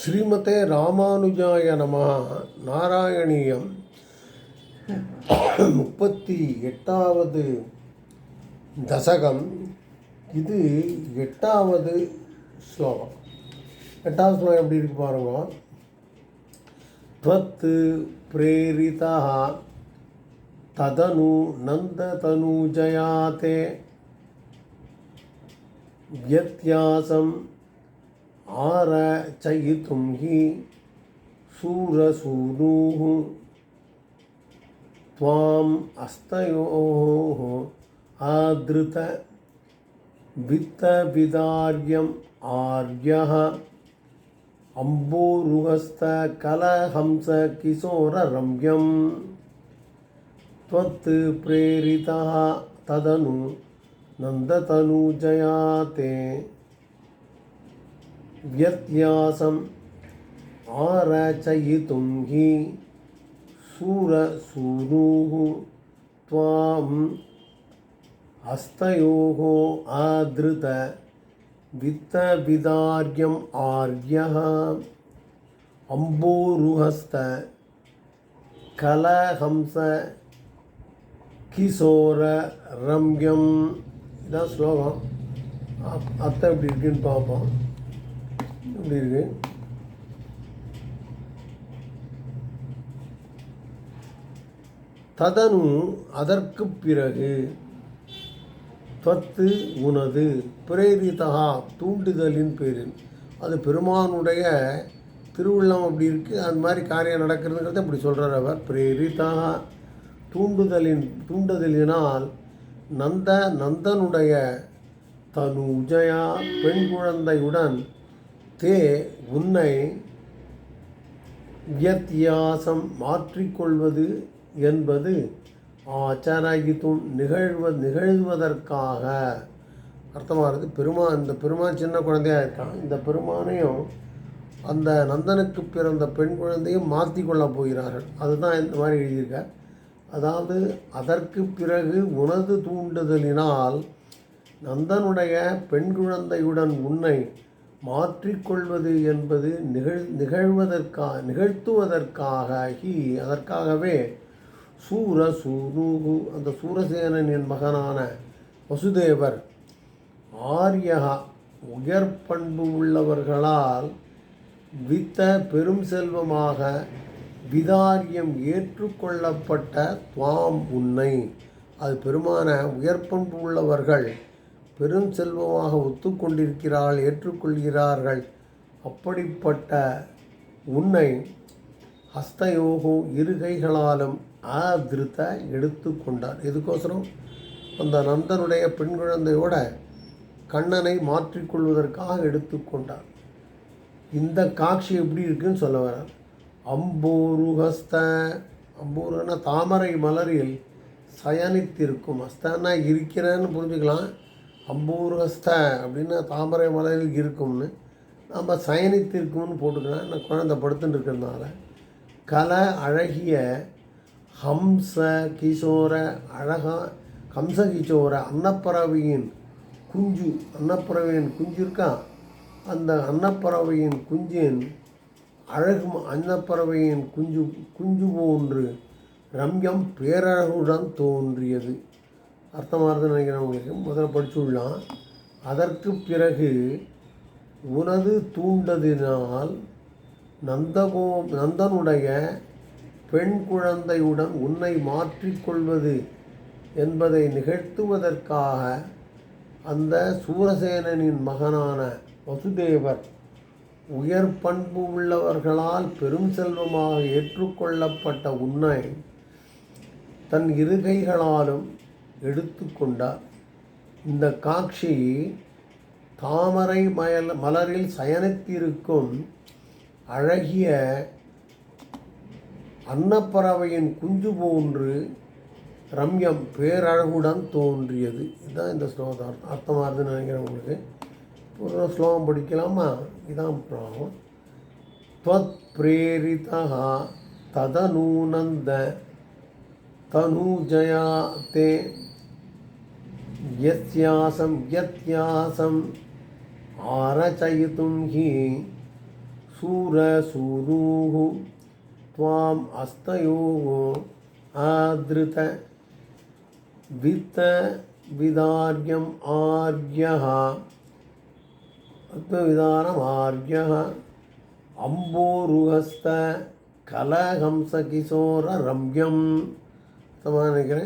ஸ்ரீமதே ராமானுஜாய நம நாராயணியம் முப்பத்தி எட்டாவது தசகம் இது எட்டாவது ஸ்லோகம் எட்டாவது ஸ்லோகம் எப்படி இருக்கு பாருங்க त्वत् प्रेरितः तदनु नन्दतनुजयाते व्यत्यासम् आरचयितुं हि शूरसूनुः त्वाम् आदृत वित्तविदार्यम् आर्यः। अम्बोरुहस्तकलहंसकिशोररम्यं त्वत् प्रेरितः तदनु नन्दतनुजया ते व्यत्यासम् आरचयितुं हि शूरसूनुः त्वां हस्तयोः आदृत वित्तविदार्यम् आर्यः अम्बोरुहस्त கலஹம்ச கிசோர ரம்யம் இதான் ஸ்லோகம் அப்- அர்த்தம் எப்படி இருக்குன்னு பார்ப்போம் எப்படி ததனு அதற்கு பிறகு தொத்து உனது பிரேரிதகா தூண்டுதலின் பேரில். அது பெருமானுடைய திருவிழம் அப்படி இருக்குது அந்த மாதிரி காரியம் நடக்கிறதுங்கிறத அப்படி சொல்கிறார் அவர். பிரேரிதா தூண்டுதலின் தூண்டுதலினால் நந்த நந்தனுடைய தனு உஜயா பெண் குழந்தையுடன் தே உன்னை வியத்தியாசம் மாற்றிக்கொள்வது என்பது ஆச்சாராயித்தும் நிகழ்வ நிகழ்வதற்காக. அர்த்தமாகிறது பெருமான் இந்த பெருமான் சின்ன குழந்தையாக இருக்கான் இந்த பெருமானையும் அந்த நந்தனுக்கு பிறந்த பெண் குழந்தையும் மாற்றி கொள்ளப் போகிறார்கள். அதுதான் இந்த மாதிரி எழுதியிருக்கார் அதாவது அதற்கு பிறகு உனது தூண்டுதலினால் நந்தனுடைய பெண் குழந்தையுடன் உன்னை மாற்றிக்கொள்வது என்பது நிகழ் நிகழ்வதற்காக நிகழ்த்துவதற்காக ஹி அதற்காகவே சூர சூரு அந்த சூரசேனனின் மகனான வசுதேவர் ஆரியகா உயர் பண்பு உள்ளவர்களால் வித்த பெரும் செல்வமாக விதாரியம் ஏற்றுக்கொள்ளப்பட்ட துவாம் உன்னை. அது பெருமான உயர் பண்பு உள்ளவர்கள் பெரும் செல்வமாக ஒத்துக்கொண்டிருக்கிறாள் ஏற்றுக்கொள்கிறார்கள். அப்படிப்பட்ட உன்னை ஹஸ்தயோகோ இரு கைகளாலும் ஆதிருத்த எடுத்து கொண்டார். எதுக்கோசரம்? அந்த நந்தனுடைய பெண் குழந்தையோட கண்ணனை மாற்றிக்கொள்வதற்காக எடுத்துக்கொண்டார் இந்த காட்சி எப்படி இருக்குன்னு சொல்ல வரார் அம்பூருஹஸ்த அம்பூருன்னா தாமரை மலரில் சயனித்திருக்கும். ஹஸ்தன்னா இருக்கிறேன்னு புரிஞ்சுக்கலாம். அம்பூருஹஸ்த அப்படின்னா தாமரை மலையில் இருக்கும்னு நம்ம சயனித்திருக்கும்னு போட்டுக்கலாம். நான் குழந்தை படுத்துட்டு இருக்கிறதுனால. கலை அழகிய ஹம்ச கிஷோர அழகா ஹம்ச கிஷோர அன்னப்பறவையின் குஞ்சு அன்னப்பறவையின் குஞ்சு இருக்கா? அந்த அன்னப்பறவையின் குஞ்சின் அழகு அன்னப்பறவையின் குஞ்சு குஞ்சு போன்று ரம்யம் பேரழகுடன் தோன்றியது. அர்த்தமாகுதுன்னு நினைக்கிறவங்களுக்கு முதல்ல முதல்ல படிச்சுடலாம் அதற்கு பிறகு உனது தூண்டதினால் நந்தகோ நந்தனுடைய பெண் குழந்தையுடன் உன்னை மாற்றிக்கொள்வது என்பதை நிகழ்த்துவதற்காக அந்த சூரசேனனின் மகனான வசுதேவர் உயர் பண்பு உள்ளவர்களால் பெரும் செல்வமாக ஏற்றுக்கொள்ளப்பட்ட உன்னை தன் இருகைகளாலும் எடுத்துக்கொண்டார் இந்த காட்சி தாமரை மயல் மலரில் சயனித்திருக்கும் அழகிய அன்னப்பறவையின் குஞ்சு போன்று ரம்யம் பேரழகுடன் தோன்றியது இதுதான் இந்த ஸ்லோகம் அர்த்தமாகுதுன்னு நினைக்கிறேன் உங்களுக்கு ஒரு ஸ்லோகம் படிக்கலாமா இதான் ப்ராப்ளம் त्वत् प्रेरितः तदनूनन्द तनूजया ते यस्यासं यत्यासम् आरचयितुं हि सूरसूरुः त्वाम् हस्तयोः आदृत वित्तविदार्यम् आर्यः विधानमार्यः अम्बोरुहस्त कलहंसकिशोररम्यं समानिकरे